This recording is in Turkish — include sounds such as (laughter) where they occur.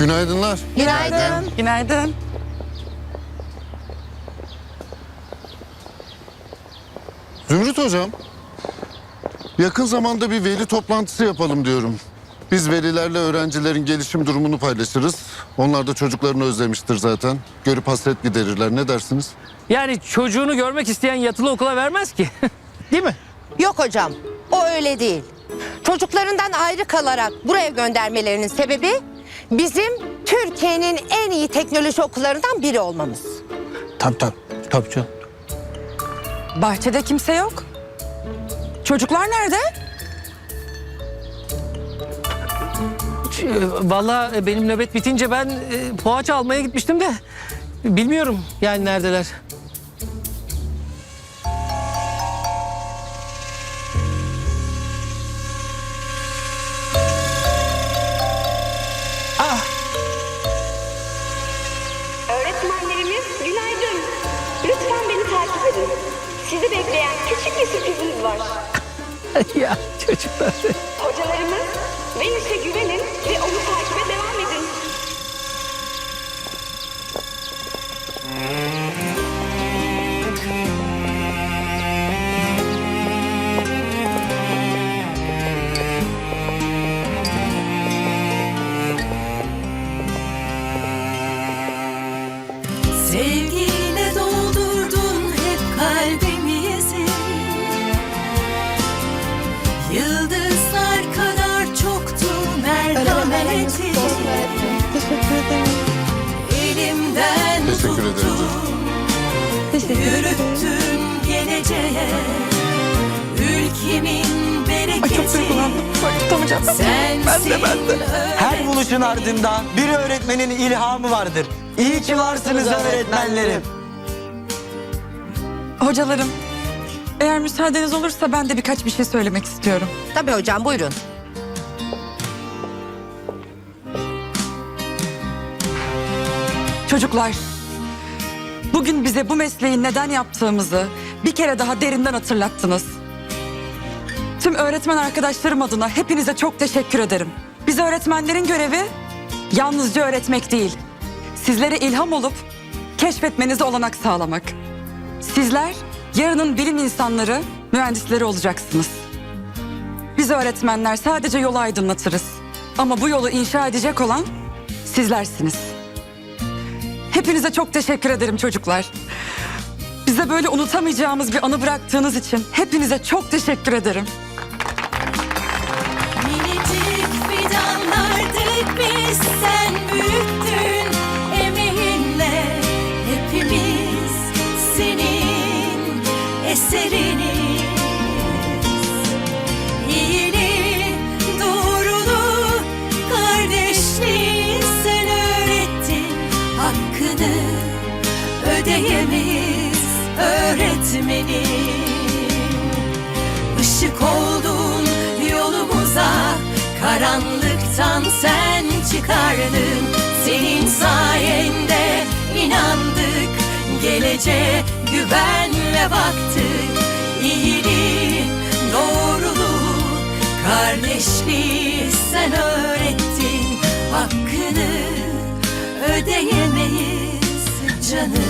Günaydınlar. Günaydın. Günaydın. Zümrüt hocam. Yakın zamanda bir veli toplantısı yapalım diyorum. Biz velilerle öğrencilerin gelişim durumunu paylaşırız. Onlar da çocuklarını özlemiştir zaten. Görüp hasret giderirler. Ne dersiniz? Yani çocuğunu görmek isteyen yatılı okula vermez ki. (laughs) Değil mi? Yok hocam, o öyle değil. Çocuklarından ayrı kalarak buraya göndermelerinin sebebi bizim Türkiye'nin en iyi teknoloji okullarından biri olmamız. Tabii tabii. Tabii canım. Bahçede kimse yok. Çocuklar nerede? Vallahi e, benim nöbet bitince ben e, poğaça almaya gitmiştim de bilmiyorum yani neredeler. Sizi bekleyen küçük bir sürprizimiz var. (laughs) ya çocuklar. Hocalarımız Venüs'e güvenin ve onu takibe devam edin. Sevgiyle merhametin Elimden Teşekkür ederim. tuttun Yürüttün geleceğe Ülkemin bereketi Ay çok duygulandım. Bak tutamayacağım. Sensin Ben de, ben de. Her buluşun ardında bir öğretmenin ilhamı vardır. İyi ki varsınız öğretmenlerim. Hocalarım, eğer müsaadeniz olursa ben de birkaç bir şey söylemek istiyorum. Tabii hocam, buyurun. Çocuklar, bugün bize bu mesleği neden yaptığımızı bir kere daha derinden hatırlattınız. Tüm öğretmen arkadaşlarım adına hepinize çok teşekkür ederim. Biz öğretmenlerin görevi yalnızca öğretmek değil. Sizlere ilham olup keşfetmenize olanak sağlamak. Sizler yarının bilim insanları, mühendisleri olacaksınız. Biz öğretmenler sadece yolu aydınlatırız. Ama bu yolu inşa edecek olan sizlersiniz. Hepinize çok teşekkür ederim çocuklar. Bize böyle unutamayacağımız bir anı bıraktığınız için hepinize çok teşekkür ederim. Minicik fidanlardık biz sen büyüttün emeğinle hepimiz senin eseriniz ödeyemeyiz öğretmenim. Işık oldun yolumuza Karanlıktan sen çıkardın. Senin sayende inandık Geleceğe güvenle baktık. İyiliği, doğruluğu, kardeşliği sen öğrettin. Hakkını ödeyemeyiz canım